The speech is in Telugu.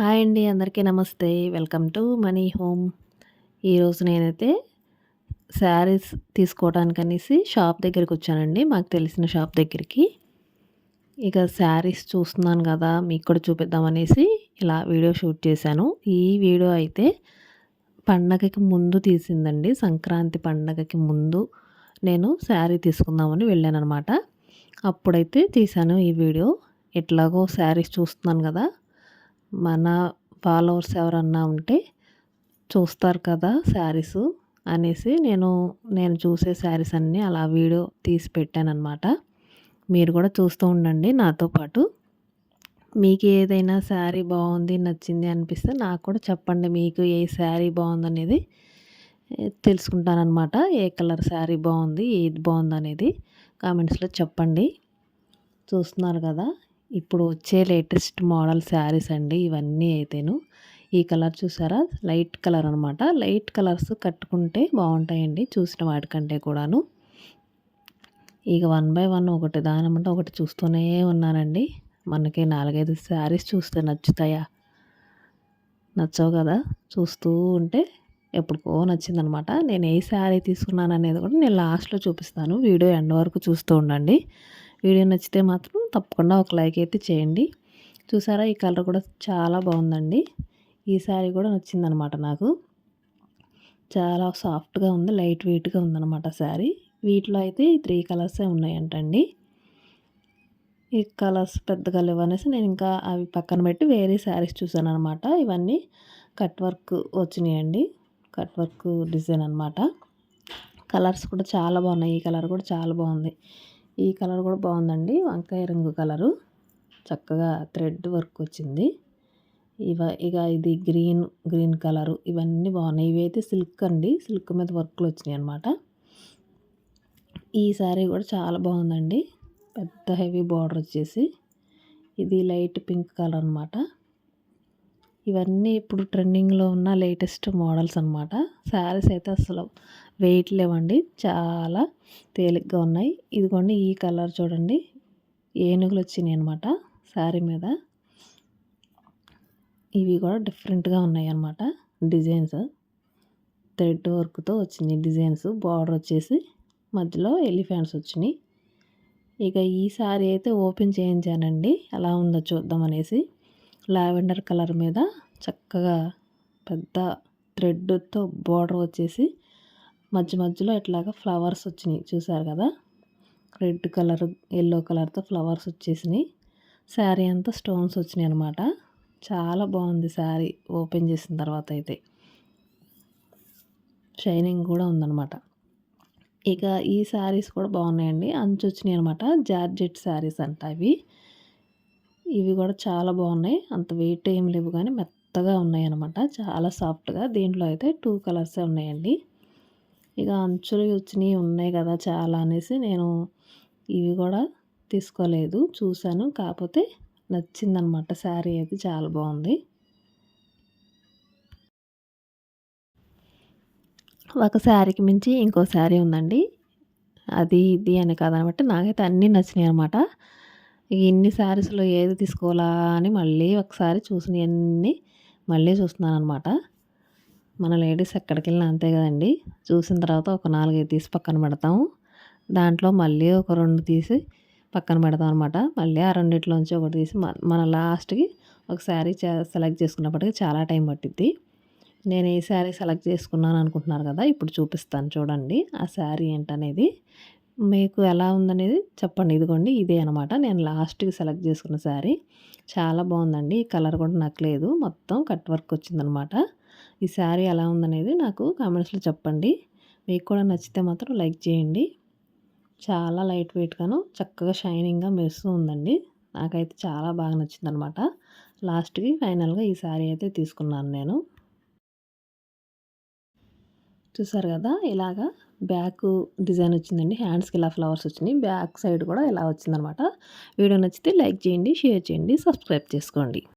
హాయ్ అండి అందరికీ నమస్తే. Welcome to money home. ఈరోజు నేనైతే శారీస్ తీసుకోవడానికి అనేసి షాప్ దగ్గరికి వచ్చానండి మాకు తెలిసిన షాప్ దగ్గరికి. ఇక శారీస్ చూస్తున్నాను కదా మీకు కూడా చూపిద్దామనేసి ఇలా వీడియో షూట్ చేశాను. ఈ వీడియో అయితే పండగకి ముందు తీసిందండి సంక్రాంతి పండగకి ముందు నేను శారీ తీసుకుందామని వెళ్ళాను అనమాట అప్పుడైతే తీశాను ఈ వీడియో. ఎట్లాగో శారీస్ చూస్తున్నాను కదా మన ఫాలోవర్స్ ఎవరన్నా ఉంటే చూస్తారు కదా శారీస్ అనేసి నేను నేను చూసే శారీస్ అన్నీ అలా వీడియో తీసి పెట్టాను మీరు కూడా చూస్తూ ఉండండి నాతో పాటు. మీకు ఏదైనా శారీ బాగుంది నచ్చింది అనిపిస్తే నాకు కూడా చెప్పండి మీకు ఏ శారీ బాగుందనేది. తెలుసుకుంటానమాట ఏ కలర్ శారీ బాగుంది ఏది బాగుంది అనేది కామెంట్స్లో చెప్పండి. చూస్తున్నారు కదా ఇప్పుడు వచ్చే లేటెస్ట్ మోడల్ శారీస్ అండి ఇవన్నీ అయితేను. ఈ కలర్ చూసారా? లైట్ కలర్ అనమాట లైట్ కలర్స్ కట్టుకుంటే బాగుంటాయండి చూసిన వాటికంటే కూడాను. ఇక వన్ బై వన్ ఒకటి దానమంటే ఒకటి చూస్తూనే ఉన్నానండి. మనకి నాలుగైదు శారీస్ చూస్తే నచ్చుతాయా? నచ్చవు కదా? చూస్తూ ఉంటే ఎప్పుడుకో నచ్చిందనమాట నేను ఏ శారీ తీసుకున్నాను అనేది కూడా నేను లాస్ట్లో చూపిస్తాను. వీడియో ఎండ్ వరకు చూస్తూ ఉండండి. వీడియో నచ్చితే మాత్రం తప్పకుండా ఒక లైక్ అయితే చేయండి. చూసారా ఈ కలర్ కూడా చాలా బాగుందండి. ఈ శారీ కూడా నచ్చిందనమాట నాకు. చాలా సాఫ్ట్గా ఉంది లైట్ వెయిట్గా ఉందన్నమాట శారీ. వీటిలో అయితే ఈ త్రీ కలర్సే ఉన్నాయంటండి. ఈ కలర్స్ పెద్దగా లేవనేసి నేను ఇంకా అవి పక్కన పెట్టి వేరే శారీస్ చూసాను అనమాట ఇవన్నీ కట్ వర్క్ వచ్చినాయండి. కట్ వర్క్ డిజైన్ అనమాట. కలర్స్ కూడా చాలా బాగున్నాయి. ఈ కలర్ కూడా చాలా బాగుంది. ఈ కలర్ కూడా బాగుందండి. వంకాయ రంగు కలరు. చక్కగా థ్రెడ్ వర్క్ వచ్చింది. ఇవ ఇక ఇది గ్రీన్ గ్రీన్ కలరు. ఇవన్నీ బాగున్నాయి. ఇవైతే అయితే సిల్క్ అండి. సిల్క్ మీద వర్క్లు వచ్చినాయి అనమాట ఈ శారీ కూడా చాలా బాగుందండి. పెద్ద హెవీ బార్డర్ వచ్చేసి. ఇది లైట్ పింక్ కలర్ అనమాట ఇవన్నీ ఇప్పుడు ట్రెండింగ్లో ఉన్న లేటెస్ట్ మోడల్స్ అనమాట శారీస్ అయితే అసలు వెయిట్ లేవండి. చాలా తేలిగ్గా ఉన్నాయి. ఇదిగోండి ఈ కలర్ చూడండి. ఏనుగులు వచ్చినాయి అనమాట శారీ మీద. ఇవి కూడా డిఫరెంట్గా ఉన్నాయి అనమాట డిజైన్స్. థ్రెడ్ వర్క్తో వచ్చింది డిజైన్స్. బార్డర్ వచ్చేసి మధ్యలో ఎలిఫెంట్స్ వచ్చినాయి. ఇక ఈ శారీ అయితే ఓపెన్ చేయించానండి. ఎలా ఉందో చూద్దాం అనేసి. లావెండర్ కలర్ మీద చక్కగా పెద్ద థ్రెడ్తో బార్డర్ వచ్చేసి మధ్య మధ్యలో ఇట్లాగా ఫ్లవర్స్ వచ్చినాయి. చూసారు కదా? రెడ్ కలర్ ఎల్లో కలర్తో ఫ్లవర్స్ వచ్చేసినాయి. శారీ అంతా స్టోన్స్ వచ్చినాయి అనమాట చాలా బాగుంది శారీ ఓపెన్ చేసిన తర్వాత అయితే. షైనింగ్ కూడా ఉందన్నమాట. ఇక ఈ శారీస్ కూడా బాగున్నాయండి. అంచు వచ్చినాయి అనమాట జార్జెట్ శారీస్ అంట అవి ఇవి కూడా చాలా బాగున్నాయి. అంత వెయిట్ ఏం లేవు కానీ మెత్తగా ఉన్నాయి అనమాట చాలా సాఫ్ట్గా దీంట్లో అయితే టూ కలర్సే ఉన్నాయండి. ఇక అంచులు వచ్చినవి ఉన్నాయి కదా చాలా అనేసి నేను ఇవి కూడా తీసుకోలేదు చూశాను. కాకపోతే నచ్చిందనమాట శారీ అయితే చాలా బాగుంది. ఒక శారీకి మించి ఇంకో శారీ ఉందండి. అది ఇది అని కాదనమాట నాకైతే అన్నీ నచ్చినాయి అనమాట ఇన్ని శారీస్లో ఏది తీసుకోవాలా అని మళ్ళీ ఒకసారి చూసినవన్నీ మళ్ళీ చూస్తున్నాను అనమాట మన లేడీస్ ఎక్కడికి వెళ్ళినా అంతే కదండి. చూసిన తర్వాత ఒక నాలుగైదు తీసి పక్కన పెడతాము. దాంట్లో మళ్ళీ ఒక రెండు తీసి పక్కన పెడతాం అనమాట మళ్ళీ ఆ రెండిట్లోంచి ఒకటి తీసి మన లాస్ట్కి ఒక శారీ సెలెక్ట్ చేసుకున్నప్పటికీ చాలా టైం పట్టిద్ది. నేను ఏ శారీ సెలెక్ట్ చేసుకున్నాను అనుకుంటున్నారు కదా ఇప్పుడు చూపిస్తాను చూడండి ఆ శారీ ఏంటనేది. మీకు ఎలా ఉందనేది చెప్పండి. ఇదిగోండి ఇదే అనమాట నేను లాస్ట్కి సెలెక్ట్ చేసుకున్న శారీ. చాలా బాగుందండి. ఈ కలర్ కూడా నాకు లేదు. మొత్తం కట్ వర్క్ వచ్చిందనమాట ఈ శారీ ఎలా ఉందనేది నాకు కామెంట్స్లో చెప్పండి. మీకు కూడా నచ్చితే మాత్రం లైక్ చేయండి. చాలా లైట్ వెయిట్గాను చక్కగా షైనింగ్గా మెరుస్తూ ఉందండి. నాకైతే చాలా బాగా నచ్చిందనమాట. లాస్ట్కి ఫైనల్గా ఈ శారీ అయితే తీసుకున్నాను నేను. చూసారు కదా ఇలాగా బ్యాక్ డిజైన్ వచ్చిందండి. హ్యాండ్స్కి ఇలా ఫ్లవర్స్ వచ్చినాయి. బ్యాక్ సైడ్ కూడా ఇలా వచ్చిందనమాట. వీడియో నచ్చితే లైక్ చేయండి షేర్ చేయండి సబ్స్క్రైబ్ చేసుకోండి.